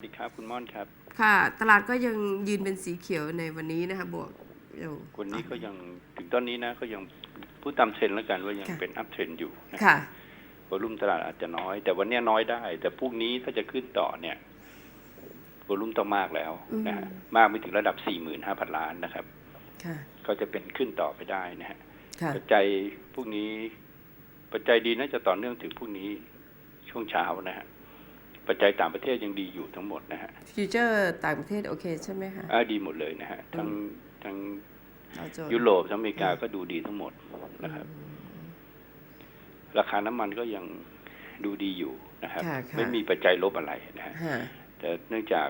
สวัสดีครับคุณม่อนครับ ค่ะ ตลาดก็ยังยืนเป็นสีเขียวในวันนี้นะคะบวกอยู่วันนี้ก็ยังถึงตอนนี้นะก็ยังพูดตามเทรนด์แล้วกันว่ายังค่ะเป็นอัพเทรนด์อยู่นะค่ะวอลุ่มตลาดอาจจะน้อย แต่วันเนี้ยน้อยได้ แต่พรุ่งนี้ถ้าจะขึ้นต่อเนี่ยวอลุ่มต้องมากแล้วนะฮะอืมมากไปถึงระดับสี่หมื่นห้าพันล้านนะครับค่ะก็จะเป็นขึ้นต่อไปได้นะฮะค่ะปัจจัยพวกนี้ปัจจัยดีน่าจะต่อเนื่องถึงพรุ่งนี้ช่วงเช้านะฮะ ปัจจัยต่างประเทศยังดีอยู่ทั้งหมดนะฮะฟิวเจอร์ต่างประเทศโอเคใช่ไหมคะอ่าดีหมดเลยนะฮะทั้งทั้งดาวโจนส์ยุโรปทั้งอเมริกาก็ดูดีทั้งหมดนะครับ ราคาน้ำมันก็ยังดูดีอยู่นะครับค่ะค่ะไม่มีปัจจัยลบอะไรนะฮะค่ะแต่เนื่องจาก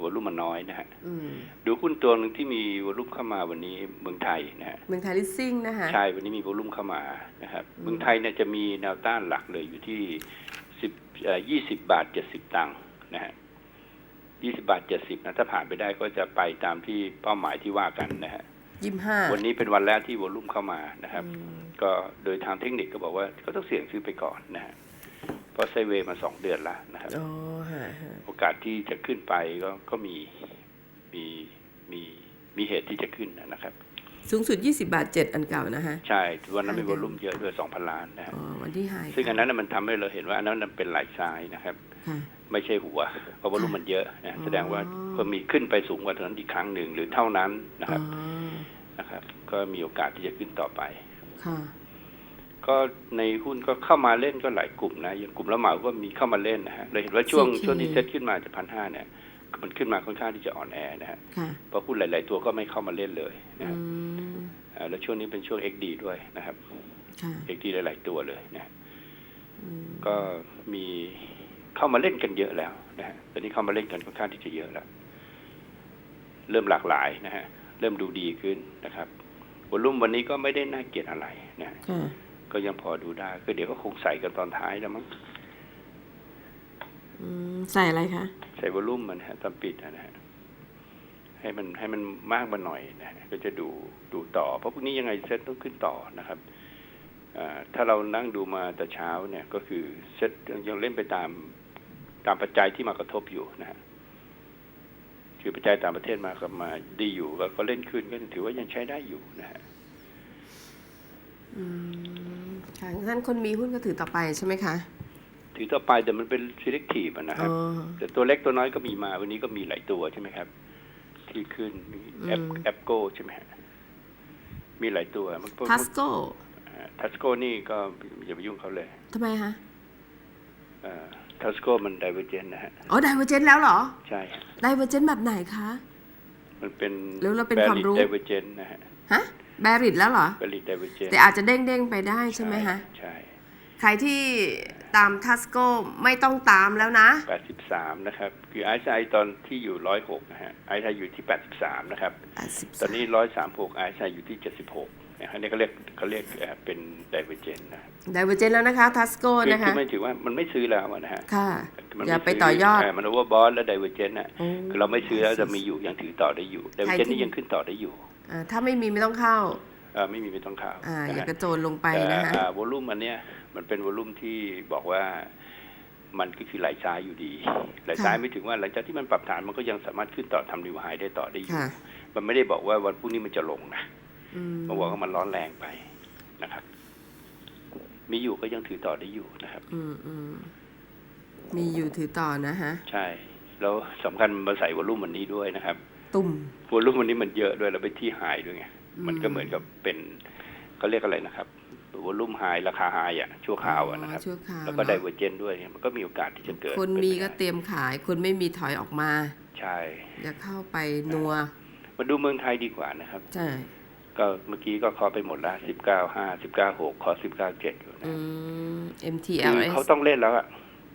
วอลุ่มมันน้อยนะฮะอืมดูหุ้นตัวหนึ่งที่มีวอลุ่มเข้ามาวันนี้เมืองไทยนะฮะเมืองไทยลิสซิ่งนะคะใช่วันนี้มีวอลุ่มเข้ามานะครับอืมเมืองไทยเนี่ยจะมีแนวต้านหลักเลยอยู่ที่ สิบยี่สิบบาทเจ็ดสิบตังค์นะฮะยี่สิบาทเจ็ดสิบนะถ้าผ่านไปได้ก็จะไปตามที่เป้าหมายที่ว่ากันนะฮะยี่สิบห้าวันนี้เป็นวันแรกที่วอลุ่มเข้ามานะครับอืมก็โดยทางเทคนิคก็บอกว่าก็ต้องเสี่ยงซื้อไปก่อนนะฮะเพราะไซด์เวย์มาสองเดือนแล้วนะครับอ๋อฮะฮะโอกาสที่จะขึ้นไปก็ก็มีมีมีมีเหตุที่จะขึ้นนะครับ สูงสุด 20 บาท 7 อันเก่านะคะใช่ วันนั้นมีค่ะวอลุ่มเยอะด้วยสองพันล้านนะฮะอ๋อวันที่หายซึ่งอันนั้นนะมันทำให้เราเห็นว่าอันนั้นนะเป็นไหลซ้ายนะครับค่ะไม่ใช่หัว เพราะวอลุ่มมันเยอะนะอ๋อแสดงว่าเพิ่มมีขึ้นไปสูงกว่าตอนนั้นอีกครั้งหนึ่งหรือเท่านั้นนะคอ๋รัอบนะครับ ก็มีโอกาสที่จะขึ้นต่อไปค่ะก็ในหุ้นก็เข้ามาเล่นก็หลายกลุ่มนะอย่างกลุ่มละเหมาก็มีเข้ามาเล่นนะฮะเราเห็นว่าช่วง CK ช่วงที่เซ็ตขึ้นมาจากพันห้าเนี่ย มันขึ้นมาค่อนข้างที่จะอ่อนแอนะฮะค่ะเพราะหุ้นหลาย ๆ ตัวก็ไม่เข้ามาเล่นเลยนะอืฮะมอ่าแล้วช่วงนี้เป็นช่วง XD ด้วยนะครับค่ะ XD หลาย ๆ ตัวเลยนะฮะอืมก็มีเข้ามาเล่นกันเยอะแล้วนะฮะตอนนี้เข้ามาเล่นกันค่อนข้างที่จะเยอะแล้ว เริ่มหลากหลายนะฮะ เริ่มดูดีขึ้นนะครับวอลุ่มวันนี้ก็ไม่ได้น่าเกลียดอะไรนะฮะค่ะก็ยังพอดูได้ก็เดี๋ยวก็คงใส่กันตอนท้ายแล้วมั้งอืมใส่อะไรคะ ใส่วอลุ่มมันฮะตอนปิดนะฮะให้มันให้มันมากมาหน่อยนะฮะก็จะดูดูต่อ เพราะพวกนี้ยังไงเซ็ตต้องขึ้นต่อนะครับถ้าเรานั่งดูมาแต่เช้าเนี่ยก็คือเซ็ตยังเล่นไปตามตามปัจจัยที่มากระทบอยู่นะฮะคือปัจจัยต่างประเทศมากับมาดีอยู่ก็ก็เล่นขึ้นก็ถือว่ายังใช้ได้อยู่นะฮะอืมค่ะท่านคนมีหุ้นก็ถือต่อไปใช่ไหมคะ ถือต่อไปแต่มันเป็น selective อะนะคอ๋รับอแต่ตัวเล็กตัวน้อยก็มีมา วันนี้ก็มีหลายตัวใช่ไหมครับ ที่ขึ้นแอปอืมแอปโกใช่ไหมฮะมีหลายตัวมันพวกทัสโกทัสโกนี่ก็อย่าไปยุ่งเขาเลยทำไมคะทัสโกมันไดเวอร์เจนนะฮะ อ๋อไดเวอร์เจนแล้วเหรอ ใช่ฮะไดเวอร์เจนแบบไหนคะ มันเป็นหรือเราเป็นความรู้ไดเวอร์เจนนะฮะ ฮะแบริดแล้วเหรอแบริดไดเวอร์เจนแต่อาจจะเด้งๆไปได้ใช่ไหมฮะ ใช่ ใครที่ ตามทัสโกไม่ต้องตามแล้วนะแปดสิบสามนะครับ คือไอซ์ไอตอนที่อยู่ร้อยหกนะฮะไอซ์ไออยู่ที่แปดสิบสามนะครับ ตอนนี้ร้อยสามหกไอซ์ไออยู่ที่เจ็ดสิบหกนะฮะนี่เขาเรียกเขาเรียกเอ่อเป็นไดเวอร์เจนนะไดเวอร์เจนแล้วนะคะทัสโกคือนะคืคะอไม่ถือว่ามันไม่ซื้อแล้วอะนะฮะ ค่ะมันอย่าม่ไปต่อยอดเมันโอเวอร์บอสและไดเวอร์เจนน่ะโอ้คือเราไม่ซื้อแล้วจะมีอยู่ยังถือต่อได้อยู่ไดเวอร์เจนใครที่นี่ยังขึ้นต่อได้อยู่อ่าถ้าไม่มีไม่ต้องเข้าเอ่อไม่มีไม่ต้องข่าวอ่านะอย่าฮะกระโจนลงไปแต่นะคะวอลุ่มอันเนี้ย มันเป็นวอลุ่มที่บอกว่ามันก็คือไหลซ้ายอยู่ดี ไหลซ้ายไม่ถึงว่าหลังจากที่มันปรับฐานมันก็ยังสามารถขึ้นต่อทำนิวไฮได้ต่อได้อยู่ค่ะมันไม่ได้บอกว่าวันพรุ่งนี้มันจะลงนะอืมมันบอกว่ามันร้อนแรงไปนะครับ มีอยู่ก็ยังถือต่อได้อยู่นะครับ อืมอืมมีอยู่ถือต่อนะฮะ ใช่ แล้วสำคัญมาใส่วอลุ่มวันนี้ด้วยนะครับ ตุ่มวอลุ่มวันนี้มันเยอะด้วยแล้วไปที่ไฮด้วยไงอืมมันก็เหมือนกับเป็นเขาเรียกอะไรนะครับ วอลุ่มไฮราคาไฮอะชั่วคราวอะนะครับชั่วคราวแล้วก็ไดเนอะเวอร์เจนด้วยเนี่ยมันก็มีโอกาสที่จะเกิดคนเป็นมีไปก็ได้เตรียมขาย คนไม่มีถอยออกมา ใช่อย่าเข้าไปนัว มาดูเมืองไทยดีกว่านะครับ ใช่ก็เมื่อกี้ก็เคอไปหมดแล้วสิบเก้าห้าสิบเก้าหกคอสิบเก้าเจ็ดอยู่นะอืมคือ MTLS เขาต้องเล่นแล้วอะ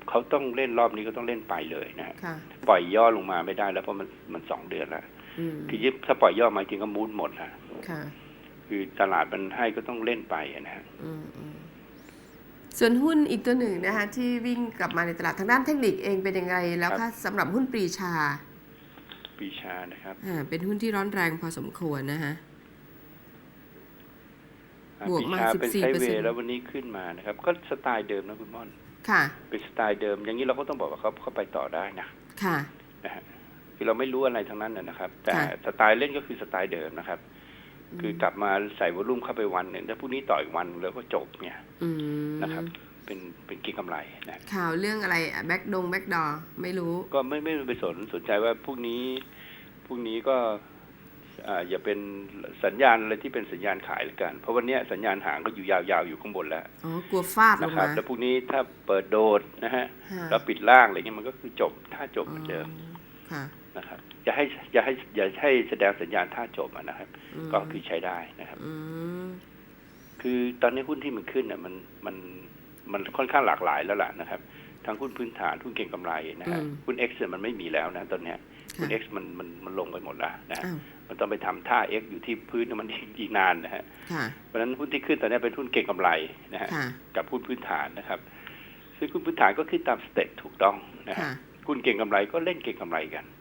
เขาต้องเล่นรอบนี้ก็ต้องเล่นไปเลยนะฮะค่ะปล่อยย่อลงมาไม่ได้แล้วเพราะมันมันสองเดือนแล้วอืมคือยิบถ้าปล่อยย่อมาจริงก็มูดหมดนะ ค่ะคือตลาดมันให้ก็ต้องเล่นไปอะนะฮะอืมอืมส่วนหุ้นอีกตัวหนึ่งนะคะที่วิ่งกลับมาในตลาดทางด้านเทคนิคเองเป็นยังไงแล้วคะสำหรับหุ้นปรีชาปีชานะครับอ่าเป็นหุ้นที่ร้อนแรงพอสมควรนะคะอ่าบวกมาปีชาเป็นไซด์เวย์14%แล้ววันนี้ขึ้นมานะครับ ก็สไตล์เดิมนะคุณม่อน ค่ะ เป็นสไตล์เดิม อย่างนี้เราก็ต้องบอกว่าเขาเขาไปต่อได้นะ ค่ะนะฮะคือเราไม่รู้อะไรทั้งนั้นนะนะครับ แต่ค่ะสไตล์เล่นก็คือสไตล์เดิมนะครับ คือกลับมาใส่วอลลุ่มเข้าไปวันหนึ่งแล้วพรุ่งนี้ต่ออีกวันแล้วก็จบเนี่ยอืมนะครับ เป็นเป็นเกินกำไรนะข่าวเรื่องอะไรแบ็กดงแบ็กดอไม่รู้ ก็ไม่ไม่ไปสนสนใจว่าพรุ่งนี้พรุ่งนี้ก็อ่าอย่าเป็นสัญญาณอะไรที่เป็นสัญญาณขายเลยกัน เพราะวันเนี้ยสัญญาณหางก็อยู่ยาวๆอยู่ข้างบนแล้วอ๋อกลัวฟาดลนะงครับมาแล้วพรุ่งนี้ถ้าเปิดโดดนะฮะค่ะแล้วปิดล่างอะไรเงี้ยมันก็คือจบท่าจบเหมือนเดิมค่ะ นะครับอย่าให้อย่าให้อย่าให้แสดงสัญญาณท่าจบอะนะครับมก็คือใช้ได้นะครับอืมคือตอนนี้หุ้นที่มันขึ้นเนี่ยมันมันมันค่อนข้างหลากหลายแล้วล่ะนะครับทั้งหุ้นพื้นฐานหุ้นเก็งกำไรนะฮะอืมหุ้น X เนี่ยมันไม่มีแล้วนะตอนเนี้ยหุ้นค่ะ X มันมันมันลงไปหมดแล้วนะฮะอ้าวมันต้องไปทำท่า X อยู่ที่พื้นเนี่ยมันอีกอีกนานนะฮะค่ะเพราะฉะนั้นหุ้นที่ขึ้นตอนนี้เป็นหุ้นเก็งกำไรนะฮะค่ะกับหุ้นพื้นฐานนะครับ ซึ่งหุ้นพื้นฐานก็ขึ้นตามสเต็ปถูกต้องนะฮะค่ะหุ้นเก็งกำไรก็เล่นเก็งกำไรกันอืม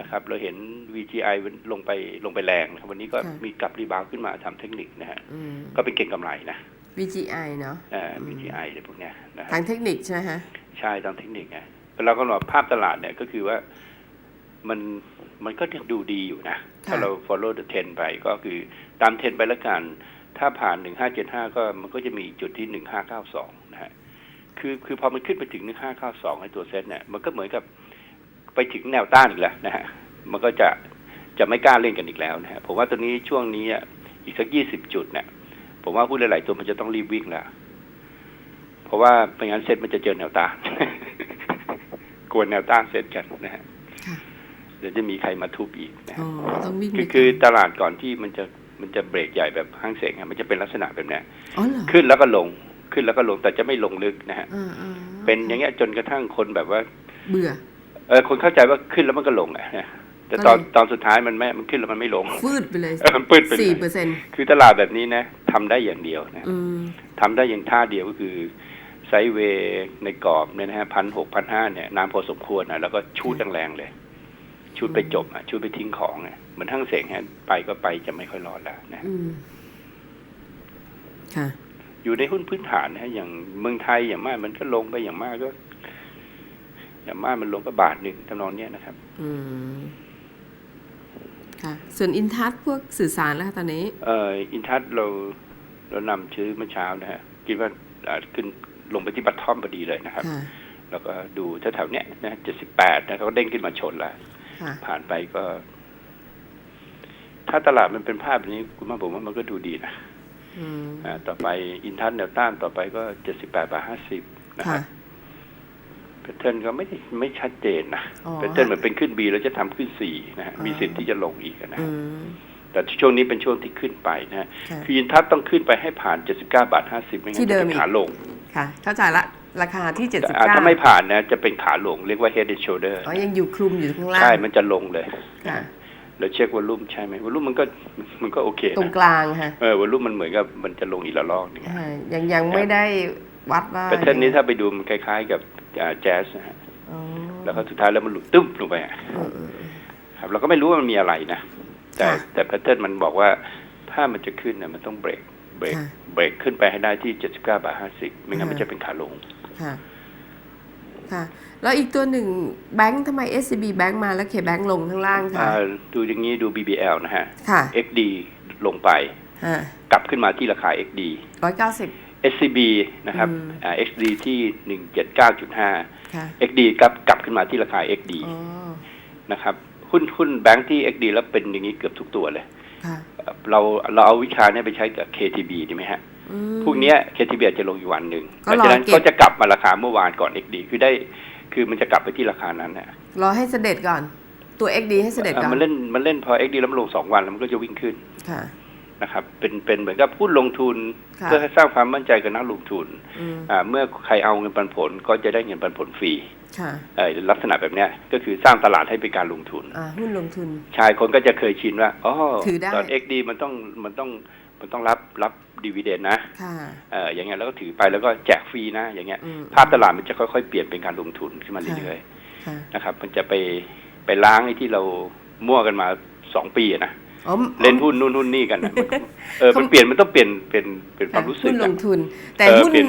นะครับเราเห็น VGI ลงไปลงไปแรงนะครับวันนี้ก็ค่ะมีกลับรีบาวด์ขึ้นมาทำเทคนิคนะฮะอืมก็เป็นเก็งกำไรนะ VGI เนาะเอ่ออืม VGI อะไรพวกเนี้ยนะฮะทางเทคนิคใช่ไหมฮะใช่ตามเทคนิคไงเราก็บอกภาพตลาดเนี่ยก็คือว่ามันมันก็ยังดูดีอยู่นะ ถ้าเรา follow the trend ไปก็คือตามเทรนไปแล้วกัน ถ้าผ่าน1575ก็มันก็จะมีจุดที่1592นะฮะคือคือพอมันขึ้นไปถึง1592ไอ้ตัวเซ็ตเนี่ยมันก็เหมือนกับ ไปถึงแนวต้านอีกแล้วนะฮะมันก็จะจะไม่กล้าเล่นกันอีกแล้วนะฮะผมว่าตัวนี้ช่วงนี้อะอีกสัก20จุดเนี่ยผมว่าผู้หลาย ๆ ตัวมันจะต้องรีบวิ่งแล้วเพราะว่าไม่งั้นเซ็ตมันจะเจอแนวต้านกวนแนวต้านเซ็ตกันนะฮะค่ะเดี๋ยวจะมีใครมาทุบอีกนะอ๋ฮะอต้องวิ่งคือไปคือก่นตลาดก่อนที่มันจะมันจะเบรกใหญ่แบบห้างเสงอะมันจะเป็นลักษณะแบบเนี้ยอ๋อเหรอขึ้นแล้วก็ลงขึ้นแล้วก็ลงแต่จะไม่ลงลึกนะฮะอ่าอ่าเป็นอย่างเงี้ยจนกระทั่งคนแบบว่า เบื่อ เออคนเข้าใจว่าขึ้นแล้วมันก็ลงอะนะแต่ก็ตอนเลยตอนสุดท้ายมันไม่ มันขึ้นแล้วมันไม่ลงฟืดไปเลยเออมันปืดไปเลยสี่เปอร์เซ็นต์คือตลาดแบบนี้นะทำได้อย่างเดียวนะอืมทำได้อย่างท่าเดียวก็คือไซด์เวย์ในกรอบเนี่ยนะฮะพันหกพันห้าเนี่ยนานพอสมควรนะแล้วก็ชูดแรงๆเลยชูดไปจบอะชูดไปทิ้งของอะเหมือนทั้งเสงฮะไปก็ไปจะไม่ค่อยรอดแล้วนะอืมค่ะอยู่ในหุ้นพื้นฐานนะฮะอย่างเมืองไทยอย่างมาก มันก็ลงไปอย่างมากก็ อย่างมากมันลงก็บาทหนึ่งทำนองเนี้ยนะครับ อืมค่ะ ส่วนอินทัศน์พวกสื่อสารแล้วคะตอนนี้ เอ่ออินทัศน์เราเรานำชื่อเมื่อเช้านะฮะคิดว่าอ่าขึ้นลงไปที่บัตทอมพอดีเลยนะครับ ค่ะ แล้วก็ดูแถวๆเนี้ยนะเจ็ดสิบแปดนะเขาก็เด้งขึ้นมาชนแล้วค่ะ ผ่านไปก็ ถ้าตลาดมันเป็นภาพแบบนี้คุณมาผมว่ามันก็ดูดีนะอืมอ่าต่อไปอินทัศน์แนวต้านต่อไปก็เจ็ดสิบแปดบาทห้าสิบนะคค่ะ รับ แพทเทิร์นก็ไม่ได้ไม่ชัดเจนนะอ๋อแพทเทิร์นเหมือนเป็นขึ้นบีแล้วจะทำขึ้นสี่นะฮะอ๋อมีสิทธิ์ที่จะลงอีกนะอืฮะมแต่ช่วงนี้เป็นช่วงที่ขึ้นไปนะฮะค่ะคืออินทัศน์ต้องขึ้นไปให้ผ่านเจ็ดสิบเก้าบาทห้าสิบไม่งั้นที่เดิจะมเป็นอีกขาลงค่ะ เข้าใจละราคาที่เจ็ดสิบอ่าเก้าถ้าไม่ผ่านนะจะเป็นขาลงเรียกว่า head and shoulder อ๋อยังอยู่คลุมอยู่ข้างล่าง ใช่ มันจะลงเลยค่ะแล้วเช็ควอลลุ่มใช่ไหมวอลลุ่มมันก็มันก็โอเคตรงนะกลางค่ะเออวอลลุ่มมันเหมือนกับมันจะลงอีกละลอกหนึงอ่ายังยังไม่ได้วัดว่าแต่เท่นนี้ถ้าไปดูมันคล้าย ๆ กับ แจ๊สนะฮะอ๋อแล้วก็สุดท้ายแล้วมันหลุดตึ้มลงไปอะอืมอืมครับ เราก็ไม่รู้ว่ามันมีอะไรนะแต่ค่ะแต่แพทเทิร์นมันบอกว่าถ้ามันจะขึ้นเนี่ยมันต้องเบรกเบรกค่ะเบรกขึ้นไปให้ได้ที่เจ็ดสิบเก้าบาทห้าสิบไม่งั้นค่ะมันจะเป็นขาลงค่ะค่ะ แล้วอีกตัวหนึ่งแบงค์ทำไม SCB แบงค์มาแล้วเคแบงค์ลงข้างล่างคะอ่าดูอย่างนี้ดู BBL นะฮะค่ะ XD ลงไปอ่ากลับขึ้นมาที่ราคา XD ร้อยเก้าสิบ SCB นะครับอืมอ่า XD ที่หนึ่งเจ็ดเก้าจุดห้าค่ะ XD กลับกลับขึ้นมาที่ราคา XD อ๋อนะครับ หุ้นหุ้นแบงค์ที่ XD แล้วเป็นอย่างนี้เกือบทุกตัวเลยค่ะเอ่อเราเราเอาวิชาเนี้ไปใช้กับ KTB ดีไหมฮะอืมพวกเนี้ย KTB อาจจะลงอยู่วันหนึ่งก็หลังจากนั้นรอเก็บก็จะกลับมาราคาเมื่อวานก่อน XD คือได้คือมันจะกลับไปที่ราคานั้นนะรอให้เสด็จก่อนตัว XD ให้เสด็จก่ออ่านมันเล่นมันเล่นพอ XD แล้วมันลงสองวันแล้วมันก็จะวิ่งขึ้นค่ะ นะครับเป็นเป็นเหมือนกับหุ้นลงทุนค่ะเพื่อให้สร้างความมั่นใจกับนักลงทุนอืมอ่าเมื่อใครเอาเงินปันผลก็จะได้เงินปันผลฟรีค่ะเอ่อลักษณะแบบเนี้ยก็คือสร้างตลาดให้เป็นการลงทุนอ่าหุ้นลงทุน ชายคนก็จะเคยชินว่าอ๋อถือได้ตอน XD มันต้องมันต้องมันต้องรับรับดีเวเดนนะค่ะเอออย่างเงี้ยแล้วก็ถือไปแล้วก็แจกฟรีนะ อย่างเงี้ยอืมภาพตลาดมันจะค่อยๆเปลี่ยนเป็นการลงทุนขึ้นมาเรื่อยค่ะๆนะครับ มันจะไปไปล้างไอ้ที่เรามั่วกันมาสองปีอะนะ อ๋อเล่นหุ้นนู่นหุ้นนี่กันนะมันเออมันเปลี่ยนมันต้องเปลี่ยนเป็นเป็นความรู้สึกหุ้นลอะงทุน แต่เออหุ้นเปลี่ยน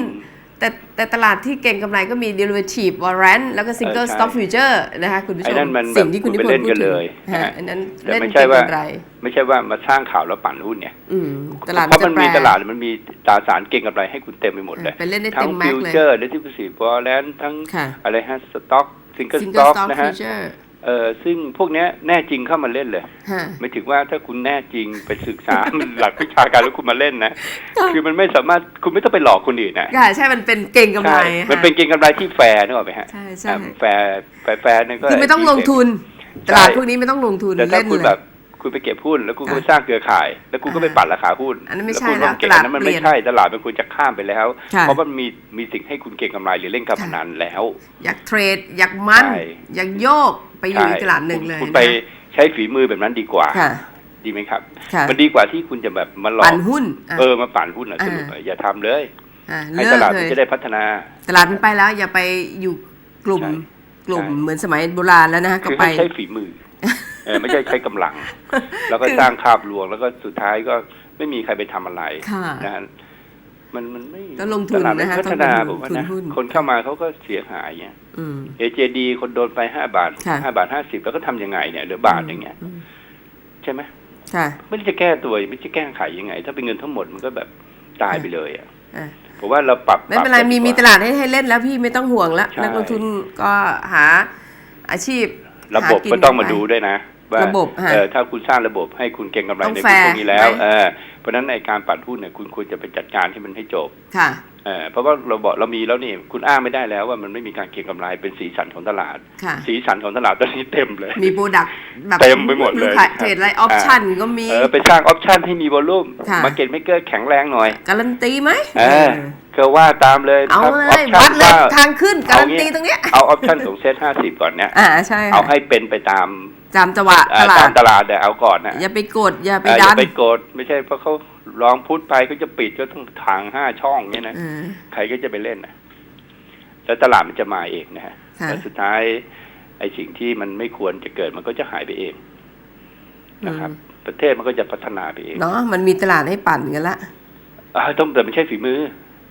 แแต่แต่ตลาดที่เก่งกำไรก็มี derivative warrant แล้วก็ single เออใช่ stock future นะคะคุณผู้ชไอ้มนั่นมันสิ่งที่คุณนิพนไปเล่ธ์นพูกัดนถึเลงยฮะนะอันนั้นแต่เล่นไม่เก่ใช่งว่ากำไรไม่ใช่ว่ามาสร้างข่าวแล้วปั่นหุ้นเนี่ยอืมตลาดเพราะมันจะแปมีรตลาดมันมีตราสารเก่งกำไรให้คุณเต็มไปหมดเลยไปเล่นได้ทั้เต็งมแม็ฟิกวเลยเจอร์เดทิฟิสิบวอลแลนทั้งค่ะอะไรฮะสต็อกซิงเกิลส single ต็อก stock นะฮะ future เออซึ่งพวกเนี้ยแน่จริงเข้ามาเล่นเลยฮะไม่ถึงว่าถ้าคุณแน่จริงไปศึกษามันหลักวิชาการแล้วคุณมาเล่นนะค่ะคือมันไม่สามารถคุณไม่ต้องไปหลอกคนอื่นนะค่ะใช่มันเป็นเก่งกำไรใช่ค่ะมันเป็นเก่งกำไรที่แฟร์นึกออกไหมฮะใช่ใช่อ่าแฟร์แฟร์แฟร์นั่นก็คือไม่ต้องลงทุนตลาดพวกนี้ไม่ต้องลงทุนแต่ถ้าเล่นคุณเลแบยบ คุณไปเก็บหุ้นแล้วคุณก็ค่ะไปสร้างเครือข่าย แล้วคุณก็ไปอ่าปั่นราคาหุ้นอันนั้นไม่แล้วใช่คุณแล้วว่าเก่งตลาดอันนั้นมันเปลี่ไม่ยนใช่ตลาดมันควรจะข้ามไปแล้วค่ะเพราะมันมีมีสิ่งให้คุณเก่งกำไรหรือเล่นการพนันแล้ว อยากเทรด อยากมันใช่อยากโยกไปอยู่ในตลาดหนึ่งเลย คุณนะไปใช้ฝีมือแบบนั้นดีกว่าค่ะดีไหมครับค่ะมันดีกว่าที่คุณจะแบบมาหลอกปั่นหุ้นอะเออมาปั่นหุ้นอะอ่าสรุปอะอย่าทำเลยอะให้เลิตกลาดเลมันยจะได้พัฒนา ตลาดมันไปแล้ว อย่าไปอยู่กลุ่มใช่กลุ่มใช่เหมือนสมัยโบราณแล้วนะฮะก็คือไปให้ใช้ฝีมือ เออไม่ใช่ใช้กำลัง แล้วก็คือสร้างคาบลวงแล้วก็สุดท้ายก็ไม่มีใครไปทำอะไรค่ะนะฮะมันมันไม่ก็ลงทุนตลาดไม่นะคะพัฒนาต้องลงผมว่าทุนนะหุ้นคนเข้ามาเขาก็เสียหายเนี่ยอืม AJD คนโดนไปห้าบาทค่ะห้าบาทห้าสิบแล้วก็ทำยังไงเนี่ยเหลือบาทอย่างเงี้ยมใช่ไหมค่ะไม่ได้จะแก้ตัวไม่ได้จะแก้ไขยังไง ถ้าเป็นเงินทั้งหมดมันก็แบบตายไปเลยอะอะผมว่าเราปรับไม่เป็นไรปบกัมีดีกว่มีตลาดให้ให้เล่นแล้วพี่ไม่ต้องห่วงแล้วใช่นักลงทุนก็หาอาชีพระบบหากินก็ต้องมาไปดูด้วยนะ ว่าระบบฮะเออถ้าคุณสร้างระบบให้คุณเก่งกำไรต้องในแฟหุ้นร์พวกนี้แล้วไหมเออเพราะฉะนั้นในการปั่นหุ้นเนี่ยคุณควรจะไปจัดการให้มันให้จบค่ะเออเพราะว่าเราบอกเรามีแล้วนี่คุณอ้างไม่ได้แล้วว่ามันไม่มีการเก็งกำไรเป็นสีสันของตลาดค่ะสีสันของตลาดตอนนี้เต็มเลย มีโปรดักต์แบบเต็มไปหมดเลยเทรดไลท์ออปชั่นก็มีเออไปสร้างออปชันให้มีวอลลุ่มค่ะมาเก็ตไม่เกิดแข็งแรงหน่อย การันตีไหมเออก็ว่าตามเลยเอาครับเลออยปวัชัดนเลยว่าทางขึ้นการันตีเอางี้ตรงเนี้ยเอาออปชันของเซตห้าสิบก่อนเนี่ยอ่าใช่ค่ะเอาให้เป็นไปตาม จำจังหวะเอ่ตอลาตาด มตลาดแต่เอาก่อนนะอย่าไปกด อย่าไปเอออดัย่านไปกดไม่ใช่เพราะเขาลองพุทไปก็จะปิดก็ต้องทางห้าช่องเนี้ยนะ เออ ใครก็จะไปเล่นนะแล้วตลาดมันจะมาเองนะฮะค่ะแต่สุดท้าย ไอ้สิ่งที่มันไม่ควรจะเกิดมันก็จะหายไปเองนะครับ ประเทศมันก็จะพัฒนาไปเองเนาะมันมีตลาดให้ปั่นกันละอ่าต้องแต่ไม่ใช่ฝีมือ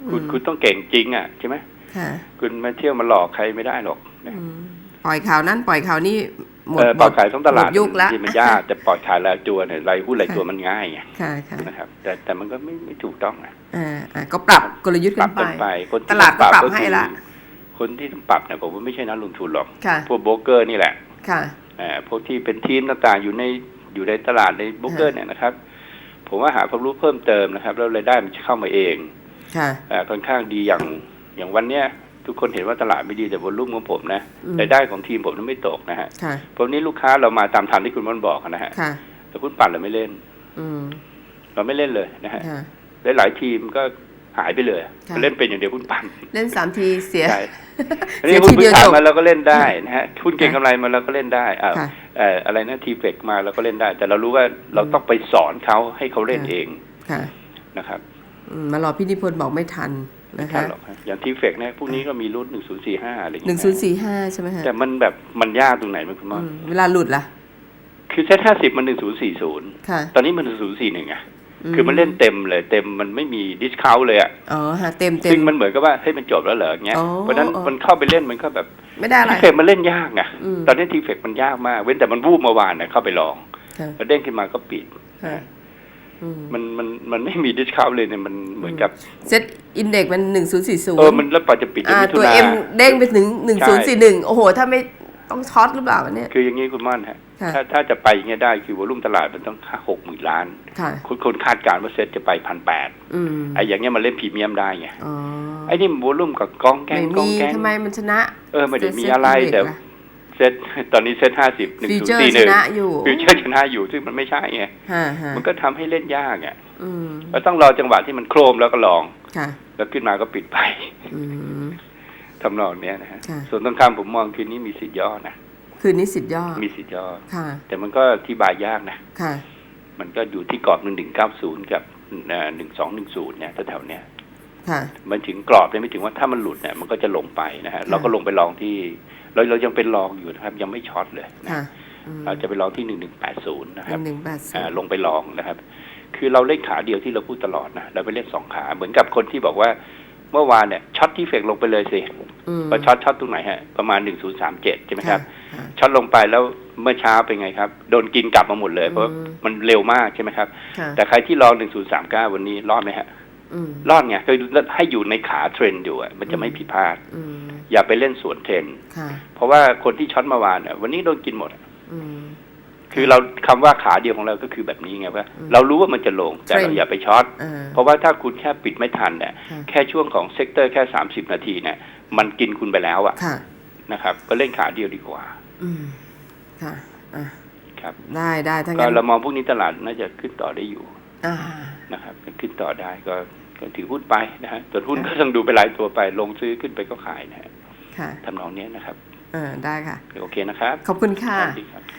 อคุณอืมคุณต้องเก่งจริงอะใช่ไหมค่ะ คุณมาเที่ยวมาหลอกใครไม่ได้หรอกนะ อืมปล่อยข่าวนั้นปล่อยข่าวนี้ หมดเออปล่อยขายท้องตลาดหมดยุคละที่มันยากแต่ปล่อยขายรายตัวเนี่ยรายหุ้นรายตัวมันง่ายไงค่ะค่ะนะครับ แต่แต่มันก็ไม่ไม่ถูกต้องนะอ่าอ่าก็ปรับกลยุทธ์ปกัรันบไปกันไปคนที่ตลาดก็ปรับคือให้ละคนที่ต้องปรับเนี่ยผมว่าไม่ใช่นักลงทุนหรอกค่ะพวกโบรกเกอร์นี่แหละค่ะเอ่อพวกที่เป็นทีมต่างๆอยู่ในอยู่ในตลาดในโบรกเกอร์เนี่ยนะครับ ผมว่าหาความรู้เพิ่มเติมนะครับ แล้วรายได้มันจะเข้ามาเองค่ะเอ่อค่อนข้างดีอย่างอย่างวันเนี้ย ทุกคนเห็นว่าตลาดไม่ดีแต่วอลลุ่มของผมนะอืมรายได้ของทีมผมนั้นไม่ตกนะฮะค่ะเพราะนี้ลูกค้าเรามาตามทันที่คุณม่อนบอกนะฮะค่ะแต่คุณปั่นเราไม่เล่น อืมเราไม่เล่นเลยนะฮะค่ะหลายๆทีมก็หายไปเลยค่ะเล่นเป็นอย่างเดียวคุณปั่นเล่นสามทีเสียใช่อันเสีนี้ยหุ้นทีพื้เดียนวฐานจบมาเราก็เล่นได้นะฮะหุ้นเก่งกำไรมาเราก็เล่นได้อ่าค่ะเอ่ออะไรนะทีเฟกมาเราก็เล่นได้ แต่เรารู้ว่าเราต้องไปสอนเขาให้เขาเล่นค่ะเองค่ะนะครับอืมมารอพี่นิพนธ์บอกไม่ทันไม่ นะใช่คะหรอกฮะอย่างทีเฟกเนี่ยพวกนี้ก็มีรุ่นหนึ่งศูนย์สี่ห้าอะไรอย่างหนึ่เงี้งศูนย์สี่ห้าใช่ไหมฮะแต่มันแบบมันยากตรงไหนมันคุณมออืมเวลาหลุดล่ะ คือเซตห้าสิบมันหนึ่งศูนย์สี่ศูนย์ค่ะตอนนี้มันหนึ่งศูนย์สี่หนึ่งอะคือมันเล่นเต็มเลยเต็มมันไม่มีดิสคาวเลยอะอ๋อฮะเต็มเต็ซึ่มงมันเหมือนกับว่าเฮ้ยมันจบแล้วเหรออย่างเงี้ยอ๋อเพราะฉะนั้นอ๋อ มันเข้าไปเล่นมันก็แบบ ไม่ได้อะไร ทีเฟกมันเล่นยากไงอืม ตอนนี้ทีเฟกมันยากมาก เว้นแต่มันวูบเมื่อวานนะเข้าไปลองค่ะแล้วเด้งขึ้นมาก็ปิด ค่ะอื มมันมันมันไม่มีดิสคาวเลยเนี่ยมันเหมือนกับเซ็ตอินเด็กมันหนึ่งศูนย์สี่ศูนย์เออมันแล้วปอจะปิดจะอ่ามิถุตัวนาเอ็มเด้งไปถึงหนึ่งใช่ศูนย์สี่หนึ่งโอ้โห ถ้าไม่ต้องช็อตหรือเปล่าอันเนี่ยคืออย่างนี้คุณม่อนฮะค่ะถ้าถ้าจะไปอย่างเงี้ยได้คือวอลุ่มตลาดมันต้องหกหมื่นล้านค่ะคุณคนคาดการณ์ว่าเซ็ตจะไปพันแปดอืมไอ้อย่างเงี้ยมันเล่นพรีเมียมได้ไงอ๋อไอ้นี่วอลุ่มกับกองแกไม่งกองมีแกงทำไมมันชนะ เออไม่ได้มีเซ็ตอะไรอินเด็กแต่ล่ะเซ็ตตอนนี้เซ็ตห้าสิบหนึ่งฟีศูนเจอย์ร์สี่หชนึ่งนะอยู่ฟิวเจอร์ชนะอยู่ซึ่งมันไม่ใช่ไงฮะฮะมันก็ทำให้เล่นยากอะอืมเราต้องรอจังหวะที่มันโครมแล้วก็ลองค่ะแล้วขึ้นมาก็ปิดไปอืมทำนองเนี้ยนะฮะค่ะส่วนตรงข้ามผมมองคืนนี้มีสิทธิ์ย่อนะคืนนี้สิทธิ์ย่อมีสิทธิ์ย่อค่ะ แต่มันก็ที่บายยากนะค่ะ มันก็อยู่ที่กรอบหนึ่งหนึ่งเก้าศูนย์กับหนึ่งสองหนึ่งศูนย์เนี่ยแถวๆเนี้ยค่ะมันถึงกรอบเนี่ยไม่ถึงว่าถ้ามันหลุดเนี่ยมันก็จะลงไปนะฮะเราก็ลงไปลองที่ เราเรายังเป็นลองอยู่นะครับ ยังไม่ช็อตเลยนะค่ะอืมเราจะไปลองที่หนึ่งหนึ่งแปดศูนย์นะคหรับนึ่งหนึ่งแปดศูอ่านย์ลงไปลองนะครับ คือเราเล่นขาเดียวที่เราพูดตลอดนะเราไปเล่นสองขา เหมือนกับคนที่บอกว่าเมื่อวานเนี่ยช็อตที่เฟกลงไปเลยสิอืมพอช็อตช็อตตรงไหนฮะ ประมาณหนึ่งศูนย์สามเจ็ดใช่ไหมครับค่ะช็อตลงไปแล้วเมื่อเช้าเป็นไงครับ โดนกินกลับมาหมดเลย เพราะอืมมันเร็วมากใช่ไหมครับค่ะแต่ใครที่รอหนึ่งศูนย์สามเก้าวันนี้รอดไหมฮะอืมรอดไงก็ให้อยู่ในขาเทรนด์อยู่อะมันจะไม่ผิดพลาด อืมอย่าไปเล่นสวนเทรนด์ค่ะเพราะว่าคนที่ช็อตเมื่อวานเนี่ยวันนี้โดนกินหมดอืมคือเราคำว่าขาเดียวของเราก็คือแบบนี้ไงว่าอืมเรารู้ว่ามันจะลงแต่เรา Trend อย่าไปช็อตอ่าเพราะว่าถ้าคุณแค่ปิดไม่ทันเนี่ยค่ะแค่ช่วงของเซกเตอร์แค่สามสิบนาทีเนี่ยมันกินคุณไปแล้วอะค่ะนะครับ ก็เล่นขาเดียวดีกว่าอืมค่ะอะครับได้ได้ทั้งก็นั้นเรามองพวกนี้ตลาดน่าจะขึ้นต่อได้อยู่อ่านะครับขึ้นต่อได้ก็ก็ถือหุ้นไปนะฮะส่วนหุ้นก็ต้องดูไปรายตัวไป ลงซื้อขึ้นไปก็ขายนะฮะ ค่ะทำนองเนี้ยนะครับเออได้ค่ะ โอเคนะครับ ขอบคุณค่ะสวัสดีครับ